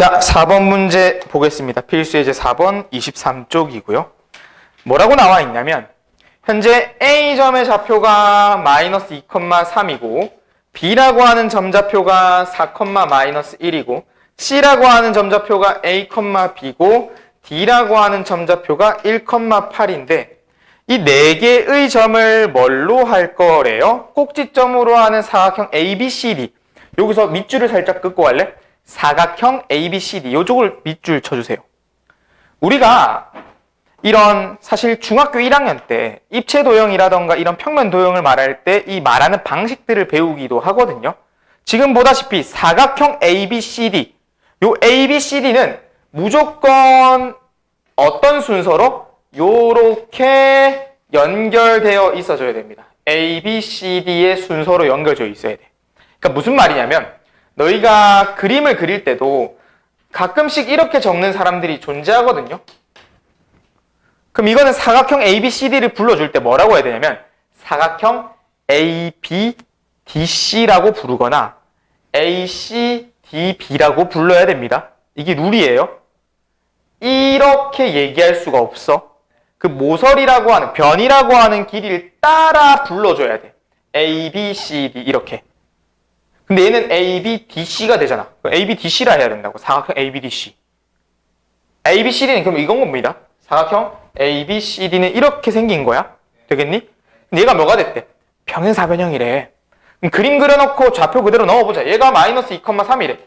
자, 4번 문제 보겠습니다. 필수 예제 4번 23쪽이고요. 뭐라고 나와 있냐면 현재 A점의 좌표가 마이너스 2,3이고 B라고 하는 점좌표가 4, 마이너스 1이고 C라고 하는 점좌표가 A, B고 D라고 하는 점좌표가 1, 8인데 이 네 개의 점을 뭘로 할 거래요? 꼭지점으로 하는 사각형 ABCD 여기서 밑줄을 살짝 긋고 갈래? 사각형 ABCD 요쪽을 밑줄 쳐주세요. 우리가 이런 사실 중학교 1학년 때 입체 도형이라던가 이런 평면 도형을 말할 때 이 말하는 방식들을 배우기도 하거든요. 지금 보다시피 사각형 ABCD 요 ABCD는 무조건 어떤 순서로 요렇게 연결되어 있어줘야 됩니다. ABCD의 순서로 연결되어 있어야 돼. 그러니까 무슨 말이냐면 너희가 그림을 그릴 때도 가끔씩 이렇게 적는 사람들이 존재하거든요. 그럼 이거는 사각형 ABCD를 불러줄 때 뭐라고 해야 되냐면 사각형 ABDC라고 부르거나 ACDB라고 불러야 됩니다. 이게 룰이에요. 이렇게 얘기할 수가 없어. 그 모서리라고 하는 변이라고 하는 길이를 따라 불러줘야 돼. ABCD 이렇게. 근데 얘는 ABDC가 되잖아. ABDC라 해야 된다고. 사각형 ABDC. ABCD는 그럼 이건 겁니다. 사각형 ABCD는 이렇게 생긴 거야. 되겠니? 근데 얘가 뭐가 됐대? 평행 사변형이래. 그럼 그림 그려놓고 좌표 그대로 넣어보자. 얘가 마이너스 2,3이래.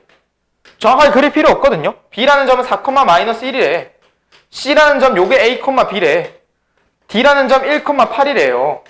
정확하게 그릴 필요 없거든요. B라는 점은 4, 마이너스 1이래. C라는 점 요게 A, B래. D라는 점 1,8이래요.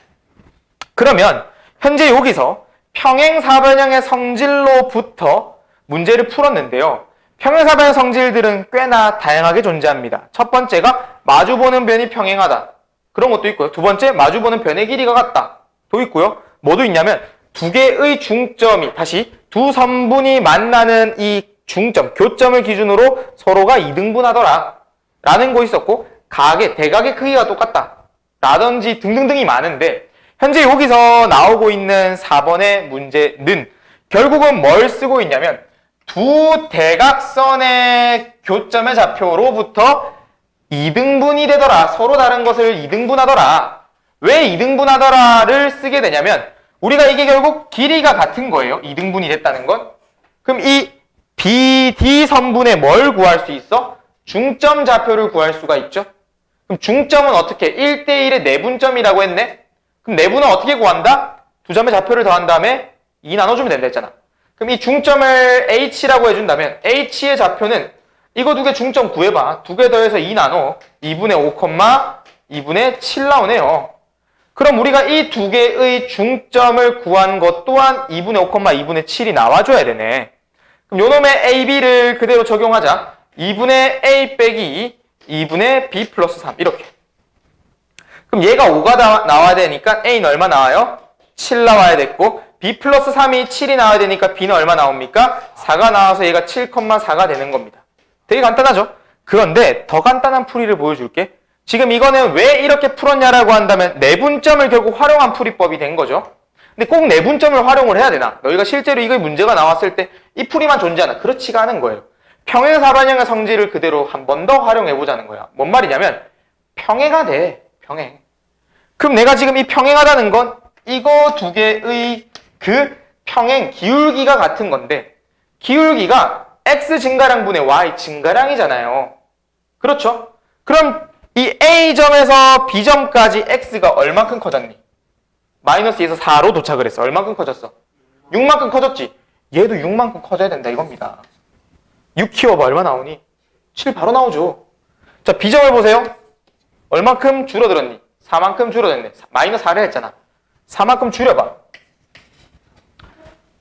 그러면 현재 여기서 평행사변형의 성질로부터 문제를 풀었는데요. 평행사변형 성질들은 꽤나 다양하게 존재합니다. 첫 번째가 마주보는 변이 평행하다. 그런 것도 있고요. 두 번째, 마주보는 변의 길이가 같다. 도 있고요. 뭐도 있냐면 두 개의 중점이 다시 두 선분이 만나는 이 중점, 교점을 기준으로 서로가 이등분하더라. 라는 거 있었고 각의, 대각의 크기가 똑같다. 라든지 등등등이 많은데 현재 여기서 나오고 있는 4번의 문제는 결국은 뭘 쓰고 있냐면 두 대각선의 교점의 좌표로부터 이등분이 되더라. 서로 다른 것을 이등분하더라. 왜 이등분하더라를 쓰게 되냐면 우리가 이게 결국 길이가 같은 거예요. 이등분이 됐다는 건. 그럼 이 BD 선분의 뭘 구할 수 있어? 중점 좌표를 구할 수가 있죠. 그럼 중점은 어떻게? 1대1의 내분점이라고 했네? 그럼 내분은 어떻게 구한다? 두 점의 좌표를 더한 다음에 2 나눠주면 된다 했잖아. 그럼 이 중점을 H라고 해준다면 H의 좌표는 이거 두 개 중점 구해봐. 두 개 더해서 2 나눠. 2분의 5, 2분의 7 나오네요. 그럼 우리가 이 두 개의 중점을 구한 것 또한 2분의 5, 2분의 7이 나와줘야 되네. 그럼 요놈의 A, B를 그대로 적용하자. 2분의 A 빼기 2, 2분의 B 플러스 3 이렇게. 그럼 얘가 5가 나, 나와야 되니까 A는 얼마 나와요? 7 나와야 됐고 B 플러스 3이 7이 나와야 되니까 B는 얼마 나옵니까? 4가 나와서 얘가 7,4가 되는 겁니다. 되게 간단하죠? 그런데 더 간단한 풀이를 보여줄게. 지금 이거는 왜 이렇게 풀었냐라고 한다면 내분점을 결국 활용한 풀이법이 된 거죠. 근데 꼭 내분점을 활용을 해야 되나? 너희가 실제로 이거 문제가 나왔을 때 이 풀이만 존재하나? 그렇지가 않은 거예요. 평행사변형의 성질을 그대로 한 번 더 활용해 보자는 거야. 뭔 말이냐면 평행하 돼. 평행. 그럼 내가 지금 이 평행하다는 건 이거 두 개의 그 평행 기울기가 같은 건데 기울기가 x 증가량 분의 y 증가량이잖아요. 그렇죠? 그럼 이 A점에서 B점까지 x가 얼만큼 커졌니? 마이너스 2에서 4로 도착을 했어. 얼만큼 커졌어? 6만큼 커졌지? 얘도 6만큼 커져야 된다 이겁니다. 6 키워봐 얼마 나오니? 7 바로 나오죠. 자 B점을 보세요. 얼만큼 줄어들었니? 4만큼 줄어들네. 마이너스 4를 했잖아. 4만큼 줄여봐.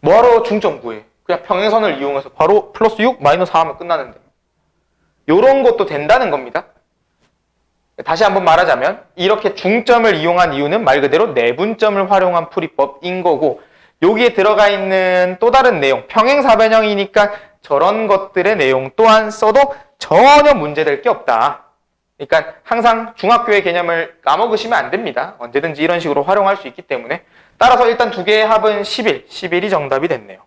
뭐하러 중점 구해? 그냥 평행선을 이용해서 바로 플러스 6, 마이너스 4 하면 끝나는데. 요런 것도 된다는 겁니다. 다시 한번 말하자면 이렇게 중점을 이용한 이유는 말 그대로 내분점을 활용한 풀이법인 거고 여기에 들어가 있는 또 다른 내용 평행사변형이니까 저런 것들의 내용 또한 써도 전혀 문제될 게 없다. 그러니까 항상 중학교의 개념을 까먹으시면 안 됩니다. 언제든지 이런 식으로 활용할 수 있기 때문에 따라서 일단 두 개의 합은 11, 11이 정답이 됐네요.